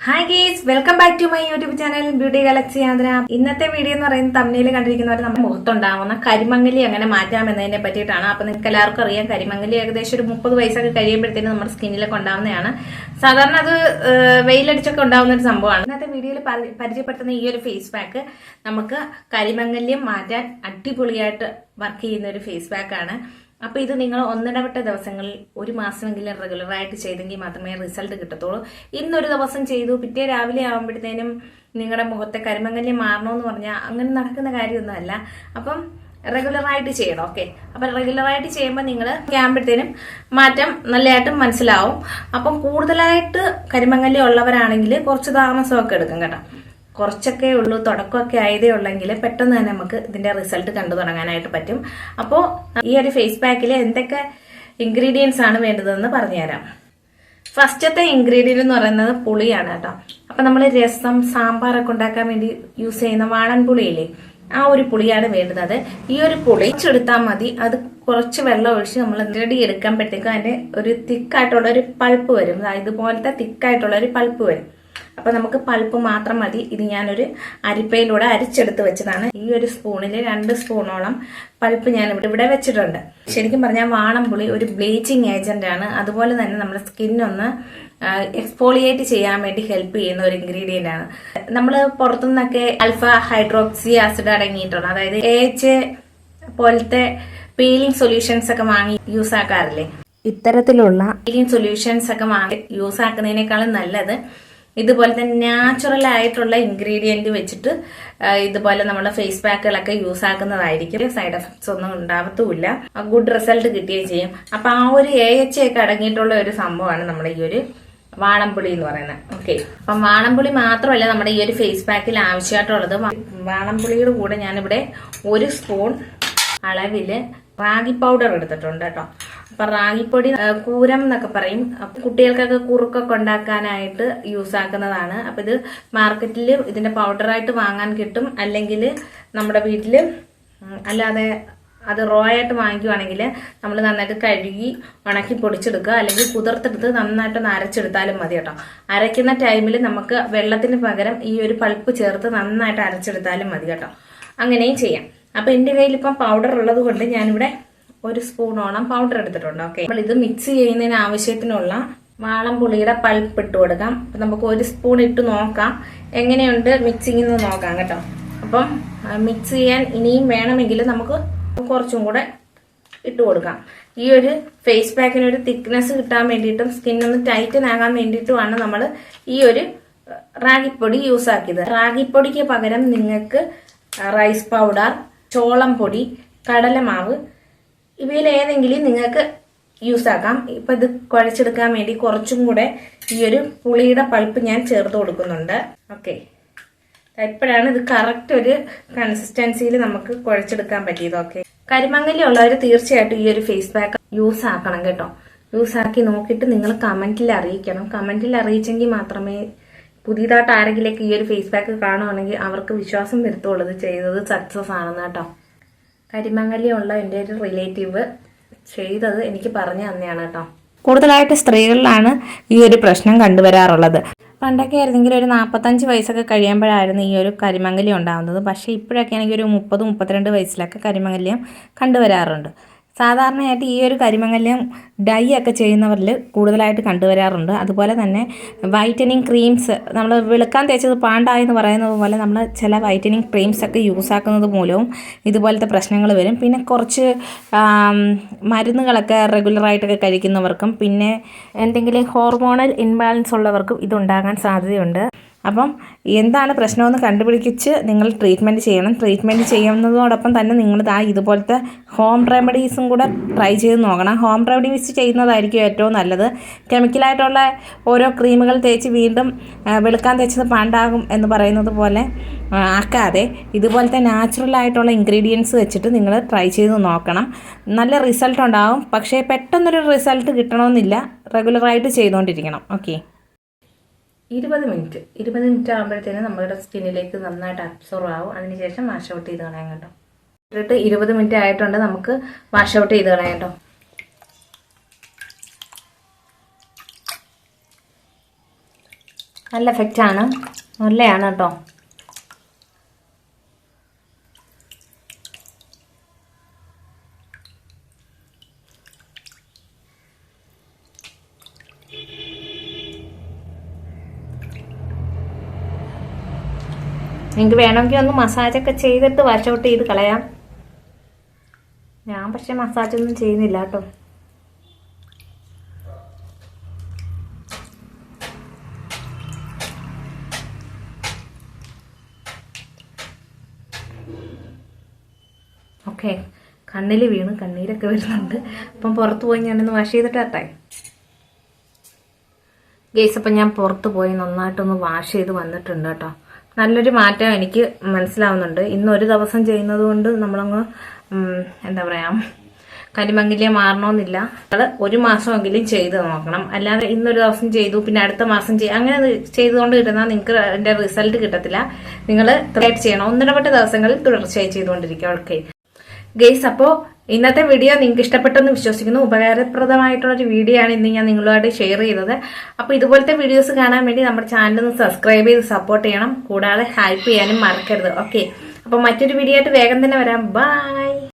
Hi guys welcome back to my YouTube channel beauty galaxy Adara ഇന്നത്തെ video എന്ന് പറയുന്നത് തമ്മിൽ കണ്ടിരിക്കുന്നവർ നമ്മുടെ മുഖത്തുണ്ടാവുന്ന കരിമങ്ങലി എങ്ങനെ മാറ്റാം എന്നതിനെ പറ്റിയിട്ടാണ്. അപ്പൊ നിങ്ങൾക്ക് എല്ലാവർക്കും അറിയാം കരിമങ്ങലി ഏകദേശം ഒരു മുപ്പത് വയസ്സൊക്കെ കഴിയുമ്പോഴത്തേനും നമ്മുടെ സ്കിന്നിലൊക്കെ ഉണ്ടാവുന്നതാണ് സാധാരണ അത് വെയിലടിച്ചൊക്കെ ഉണ്ടാവുന്ന ഒരു സംഭവമാണ്. ഇന്നത്തെ വീഡിയോയിൽ പരിചയപ്പെടുത്തുന്ന ഈ ഒരു ഫേസ് പാക്ക് നമുക്ക് കരിമങ്ങല്യം മാറ്റാൻ അടിപൊളിയായിട്ട് വർക്ക് ചെയ്യുന്ന ഒരു ഫേസ് പാക്ക് ആണ് അപ്പൊ ഇത് നിങ്ങൾ ഒന്നിടവിട്ട ദിവസങ്ങളിൽ ഒരു മാസമെങ്കിലും റെഗുലറായിട്ട് ചെയ്തെങ്കിൽ മാത്രമേ റിസൾട്ട് കിട്ടത്തുള്ളൂ. ഇന്നൊരു ദിവസം ചെയ്തു പിറ്റേ രാവിലെ ആകുമ്പോഴത്തേനും നിങ്ങളുടെ മുഖത്തെ കരിമങ്ങല്യം മാറണമെന്ന് പറഞ്ഞാൽ അങ്ങനെ നടക്കുന്ന കാര്യമൊന്നുമല്ല. അപ്പം റെഗുലറായിട്ട് ചെയ്യണം ഓക്കെ അപ്പൊ റെഗുലറായിട്ട് ചെയ്യുമ്പോൾ നിങ്ങൾ ആകുമ്പോഴത്തേനും മാറ്റം നല്ലതായിട്ട് മനസ്സിലാവും. അപ്പം കൂടുതലായിട്ട് കരിമങ്ങല്യം ഉള്ളവരാണെങ്കിൽ കുറച്ച് താമസമൊക്കെ എടുക്കും കേട്ടോ. കുറച്ചൊക്കെ ഉള്ളൂ തുടക്കമൊക്കെ ആയതേ ഉള്ളെങ്കിൽ പെട്ടെന്ന് തന്നെ നമുക്ക് ഇതിന്റെ റിസൾട്ട് കണ്ടു തുടങ്ങാനായിട്ട് പറ്റും. അപ്പോൾ ഈ ഒരു ഫേസ് പാക്കിൽ എന്തൊക്കെ ഇൻഗ്രീഡിയൻസ് ആണ് വേണ്ടതെന്ന് പറഞ്ഞുതരാം. ഫസ്റ്റത്തെ ഇൻഗ്രീഡിയന്റ് എന്ന് പറയുന്നത് പുളിയാണ് കേട്ടോ. അപ്പൊ നമ്മൾ രസം സാമ്പാറൊക്കെ ഉണ്ടാക്കാൻ വേണ്ടി യൂസ് ചെയ്യുന്ന വാളൻ പുളിയില്ലേ ആ ഒരു പുളിയാണ് വേണ്ടുന്നത് ഈ ഒരു പുളി ചെടുത്താൽ മതി. അത് കുറച്ച് വെള്ളം ഒഴിച്ച് നമ്മൾ റെഡി എടുക്കുമ്പോഴത്തേക്കും അതിന്റെ ഒരു തിക്കായിട്ടുള്ള ഒരു പൾപ്പ് വരും. ഇതുപോലത്തെ തിക്കായിട്ടുള്ള ഒരു പൾപ്പ് വരും. അപ്പൊ നമുക്ക് പൾപ്പ് മാത്രം മതി. ഇത് ഞാനൊരു അരിപ്പയിലൂടെ അരിച്ചെടുത്ത് വെച്ചതാണ്. ഈ ഒരു സ്പൂണിൽ രണ്ട് സ്പൂണോളം പൾപ്പ് ഞാൻ ഇവിടെ വെച്ചിട്ടുണ്ട്. ശരിക്കും പറഞ്ഞാൽ വാണംപുളി ഒരു ബ്ലീച്ചിങ് ഏജന്റ് ആണ്. അതുപോലെ തന്നെ നമ്മുടെ സ്കിന്നൊന്ന് എക്സ്പോളിയേറ്റ് ചെയ്യാൻ വേണ്ടി ഹെൽപ്പ് ചെയ്യുന്ന ഒരു ഇൻഗ്രീഡിയന്റ് ആണ്. നമ്മൾ പുറത്തുനിന്നൊക്കെ അൽഫ ഹൈഡ്രോക്സി ആസിഡ് അടങ്ങിയിട്ടുണ്ട് അതായത് ഏച്ച് പോലത്തെ പീലിംഗ് സൊല്യൂഷൻസ് ഒക്കെ വാങ്ങി യൂസ് ആക്കാറില്ലേ? ഇത്തരത്തിലുള്ള പീലിംഗ് സൊല്യൂഷൻസ് ഒക്കെ വാങ്ങി യൂസ് ആക്കുന്നതിനേക്കാളും നല്ലത് ഇതുപോലെ തന്നെ നാച്ചുറൽ ആയിട്ടുള്ള ഇൻഗ്രീഡിയന്റ് വെച്ചിട്ട് ഇതുപോലെ നമ്മുടെ ഫേസ് പാക്കുകളൊക്കെ യൂസ് ആക്കുന്നതായിരിക്കും. സൈഡ് എഫക്ട്സ് ഒന്നും ഉണ്ടാവത്തുമില്ല. ഗുഡ് റിസൾട്ട് കിട്ടുകയും ചെയ്യും. അപ്പം ആ ഒരു എ എച്ച് ഒക്കെ അടങ്ങിയിട്ടുള്ള ഒരു സംഭവമാണ് നമ്മുടെ ഈ ഒരു വാളംപുളി എന്ന് പറയുന്നത്. ഓക്കെ അപ്പം വാളംപുളി മാത്രമല്ല നമ്മുടെ ഈ ഒരു ഫേസ് പാക്കിൽ ആവശ്യമായിട്ടുള്ളത്. വാണംപുളിയുടെ കൂടെ ഞാനിവിടെ ഒരു സ്പൂൺ അളവിൽ റാഗി പൗഡർ എടുത്തിട്ടുണ്ട് കേട്ടോ. അപ്പൊ റാഗിപ്പൊടി കൂരം എന്നൊക്കെ പറയും. കുട്ടികൾക്കൊക്കെ കുറുക്കൊക്കെ ഉണ്ടാക്കാനായിട്ട് യൂസ് ആക്കുന്നതാണ്. അപ്പൊ ഇത് മാർക്കറ്റിൽ ഇതിന്റെ പൗഡറായിട്ട് വാങ്ങാൻ കിട്ടും. അല്ലെങ്കിൽ നമ്മുടെ വീട്ടിൽ അല്ലാതെ അത് റോ ആയിട്ട് വാങ്ങിക്കുവാണെങ്കിൽ നമ്മൾ നന്നായിട്ട് കഴുകി ഉണക്കി പൊടിച്ചെടുക്കുക. അല്ലെങ്കിൽ കുതിർത്തെടുത്ത് നന്നായിട്ടൊന്ന് അരച്ചെടുത്താലും മതി കേട്ടോ. അരയ്ക്കുന്ന ടൈമിൽ നമുക്ക് വെള്ളത്തിന് പകരം ഈ ഒരു പൾപ്പ് ചേർത്ത് നന്നായിട്ട് അരച്ചെടുത്താലും മതി കേട്ടോ. അങ്ങനെയും ചെയ്യാം. അപ്പൊ എന്റെ കയ്യിൽ ഇപ്പം പൗഡർ ഉള്ളത് കൊണ്ട് ഞാനിവിടെ ഒരു സ്പൂണോളം പൗഡർ എടുത്തിട്ടുണ്ട് ഓക്കെ നമ്മൾ ഇത് മിക്സ് ചെയ്യുന്നതിന് ആവശ്യത്തിനുള്ള വാളംപുളിയുടെ പൾപ്പ് ഇട്ട് കൊടുക്കാം. അപ്പൊ നമുക്ക് ഒരു സ്പൂൺ ഇട്ട് നോക്കാം. എങ്ങനെയുണ്ട് മിക്സിങ് എന്ന് നോക്കാം കേട്ടോ. അപ്പം മിക്സ് ചെയ്യാൻ ഇനിയും വേണമെങ്കിൽ നമുക്ക് കുറച്ചും കൂടെ ഇട്ട് കൊടുക്കാം. ഈ ഒരു ഫേസ് പാക്കിന് ഒരു തിക്നെസ് കിട്ടാൻ വേണ്ടിയിട്ടും സ്കിൻ ഒന്ന് ടൈറ്റൻ ആകാൻ വേണ്ടിയിട്ടുമാണ് നമ്മൾ ഈ ഒരു റാഗിപ്പൊടി യൂസ് ആക്കിയത്. റാഗിപ്പൊടിക്ക് പകരം നിങ്ങൾക്ക് റൈസ് പൗഡർ ചോളം പൊടി കടലമാവ് ഇവയിൽ ഏതെങ്കിലും നിങ്ങൾക്ക് യൂസ് ആക്കാം ഇപ്പൊ ഇത് കുഴച്ചെടുക്കാൻ വേണ്ടി കുറച്ചും കൂടെ ഈ ഒരു പുളിയുടെ പൾപ്പ് ഞാൻ ചേർത്ത് കൊടുക്കുന്നുണ്ട്. ഓക്കെ ഇപ്പോഴാണ് ഇത് കറക്റ്റ് ഒരു കൺസിസ്റ്റൻസിയിൽ നമുക്ക് കുഴച്ചെടുക്കാൻ പറ്റിയത്. ഓക്കെ കരിമങ്ങലി ഉള്ളവർ തീർച്ചയായിട്ടും ഈ ഒരു ഫേസ് പാക്ക് യൂസ് ആക്കണം കേട്ടോ. യൂസ് ആക്കി നോക്കിയിട്ട് നിങ്ങൾ കമന്റിൽ അറിയിക്കണം. കമന്റിൽ അറിയിച്ചെങ്കിൽ മാത്രമേ പുതിയതായിട്ട് ആരെങ്കിലേക്ക് ഈ ഒരു ഫേസ് പാക്ക് കാണുവാണെങ്കിൽ അവർക്ക് വിശ്വാസം വരുത്തുള്ളൂ ഇത് ചെയ്തത് സക്സസ് ആണെന്ന് കേട്ടോ. കരിമങ്ങലി ഉള്ള എന്റെ ഒരു റിലേറ്റീവ് ചെയ്തത് എനിക്ക് പറഞ്ഞു തന്നെയാണ് കേട്ടോ. കൂടുതലായിട്ട് സ്ത്രീകളിലാണ് ഈ ഒരു പ്രശ്നം കണ്ടുവരാറുള്ളത്. പണ്ടൊക്കെ ആയിരുന്നെങ്കിൽ ഒരു നാൽപ്പത്തഞ്ച് വയസ്സൊക്കെ കഴിയുമ്പോഴായിരുന്നു ഈ ഒരു കരിമംഗല്യം ഉണ്ടാകുന്നത്. പക്ഷേ ഇപ്പോഴൊക്കെ ആണെങ്കിൽ ഒരു മുപ്പത് മുപ്പത്തിരണ്ട് വയസ്സിലൊക്കെ കരിമംഗല്യം കണ്ടുവരാറുണ്ട്. സാധാരണയായിട്ട് ഈ ഒരു കരിമങ്ങലും ഡൈ ഒക്കെ ചെയ്യുന്നവരിൽ കൂടുതലായിട്ട് കണ്ടുവരാറുണ്ട്. അതുപോലെ തന്നെ വൈറ്റനിങ് ക്രീംസ് നമ്മൾ വെളുക്കാൻ തേച്ചത് പാണ്ടായി എന്ന് പറയുന്നത് പോലെ നമ്മൾ ചില വൈറ്റനിങ് ക്രീംസ് ഒക്കെ യൂസ് മൂലവും ഇതുപോലത്തെ പ്രശ്നങ്ങൾ വരും. പിന്നെ കുറച്ച് മരുന്നുകളൊക്കെ റെഗുലറായിട്ടൊക്കെ കഴിക്കുന്നവർക്കും പിന്നെ എന്തെങ്കിലും ഹോർമോണൽ ഇൻബാലൻസ് ഉള്ളവർക്കും ഇതുണ്ടാകാൻ സാധ്യതയുണ്ട്. അപ്പം എന്താണ് പ്രശ്നമെന്ന് കണ്ടുപിടിച്ച് നിങ്ങൾ ട്രീറ്റ്മെന്റ് ചെയ്യണം. ട്രീറ്റ്മെന്റ് ചെയ്യുന്നതോടൊപ്പം തന്നെ നിങ്ങൾ ആ ഇതുപോലത്തെ ഹോം റെമഡീസും കൂടെ ട്രൈ ചെയ്ത് നോക്കണം. ഹോം റെമഡീസ് ചെയ്യുന്നതായിരിക്കും ഏറ്റവും നല്ലത്. കെമിക്കലായിട്ടുള്ള ഓരോ ക്രീമുകൾ തേച്ച് വീണ്ടും വെളുക്കാൻ തേച്ചത് പാണ്ടാകും എന്ന് പറയുന്നത് പോലെ ആക്കാതെ ഇതുപോലത്തെ നാച്ചുറലായിട്ടുള്ള ഇൻഗ്രീഡിയൻസ് വെച്ചിട്ട് നിങ്ങൾ ട്രൈ ചെയ്ത് നോക്കണം. നല്ല റിസൾട്ട് ഉണ്ടാവും. പക്ഷേ പെട്ടെന്നൊരു റിസൾട്ട് കിട്ടണമെന്നില്ല. റെഗുലറായിട്ട് ചെയ്തുകൊണ്ടിരിക്കണം. ഓക്കെ ഇരുപത് മിനിറ്റ്. ഇരുപത് മിനിറ്റ് ആകുമ്പോഴത്തേനും നമ്മുടെ സ്കിന്നിലേക്ക് നന്നായിട്ട് അബ്സോർവ് ആവും. അതിനുശേഷം വാഷ് ഔട്ട് ചെയ്ത് കളയാം കേട്ടോ. ഇട്ടിട്ട് ഇരുപത് മിനിറ്റ് ആയിട്ടുണ്ട്. നമുക്ക് വാഷ് ഔട്ട് ചെയ്ത് കളയാം കേട്ടോ. നല്ല എഫക്റ്റാണ് നല്ലതാണ് കേട്ടോ. നിങ്ങൾക്ക് വേണമെങ്കിൽ ഒന്ന് മസാജൊക്കെ ചെയ്തിട്ട് വാഷ് ഔട്ട് ചെയ്ത് കളയാം. ഞാൻ പക്ഷെ മസാജൊന്നും ചെയ്യുന്നില്ല കേട്ടോ. ഓക്കെ കണ്ണിൽ വീണ് കണ്ണീരൊക്കെ വരുന്നുണ്ട്. അപ്പം പുറത്ത് പോയി ഞാനൊന്ന് വാഷ് ചെയ്തിട്ട് ആട്ടെ ഗേസ് അപ്പം ഞാൻ പുറത്ത് പോയി നന്നായിട്ടൊന്ന് വാഷ് ചെയ്ത് വന്നിട്ടുണ്ട് കേട്ടോ. നല്ലൊരു മാറ്റം എനിക്ക് മനസ്സിലാവുന്നുണ്ട്. ഇന്ന് ഒരു ദിവസം ചെയ്യുന്നത് കൊണ്ട് നമ്മളങ്ങ് എന്താ പറയാ കരിമംഗല്യം മാറണമെന്നില്ല അത് ഒരു മാസമെങ്കിലും ചെയ്ത് നോക്കണം. അല്ലാതെ ഇന്നൊരു ദിവസം ചെയ്തു പിന്നെ അടുത്ത മാസം ചെയ്യും അങ്ങനെ ചെയ്തുകൊണ്ട് കിട്ടുന്നാൽ നിങ്ങൾക്ക് അതിന്റെ റിസൾട്ട് കിട്ടത്തില്ല. നിങ്ങൾ തീർച്ചയായിട്ടും ചെയ്യണം. ഒന്നിടപെട്ട ദിവസങ്ങളിൽ തുടർച്ചയായി ചെയ്തുകൊണ്ടിരിക്കുക. ഓക്കെ. ഗെയ്സ് അപ്പോൾ ഇന്നത്തെ വീഡിയോ നിങ്ങൾക്ക് ഇഷ്ടപ്പെട്ടെന്ന് വിശ്വസിക്കുന്നു. ഉപകാരപ്രദമായിട്ടുള്ള ഒരു വീഡിയോ ആണ് ഇന്ന് ഞാൻ നിങ്ങളുമായിട്ട് ഷെയർ ചെയ്തത്. അപ്പോൾ ഇതുപോലത്തെ വീഡിയോസ് കാണാൻ വേണ്ടി നമ്മുടെ ചാനൽ ഒന്ന് സബ്സ്ക്രൈബ് ചെയ്ത് സപ്പോർട്ട് ചെയ്യണം. കൂടാതെ ഹെൽപ്പ് ചെയ്യാനും മറക്കരുത്. ഓക്കെ അപ്പോൾ മറ്റൊരു വീഡിയോ ആയിട്ട് വേഗം തന്നെ വരാം. ബൈ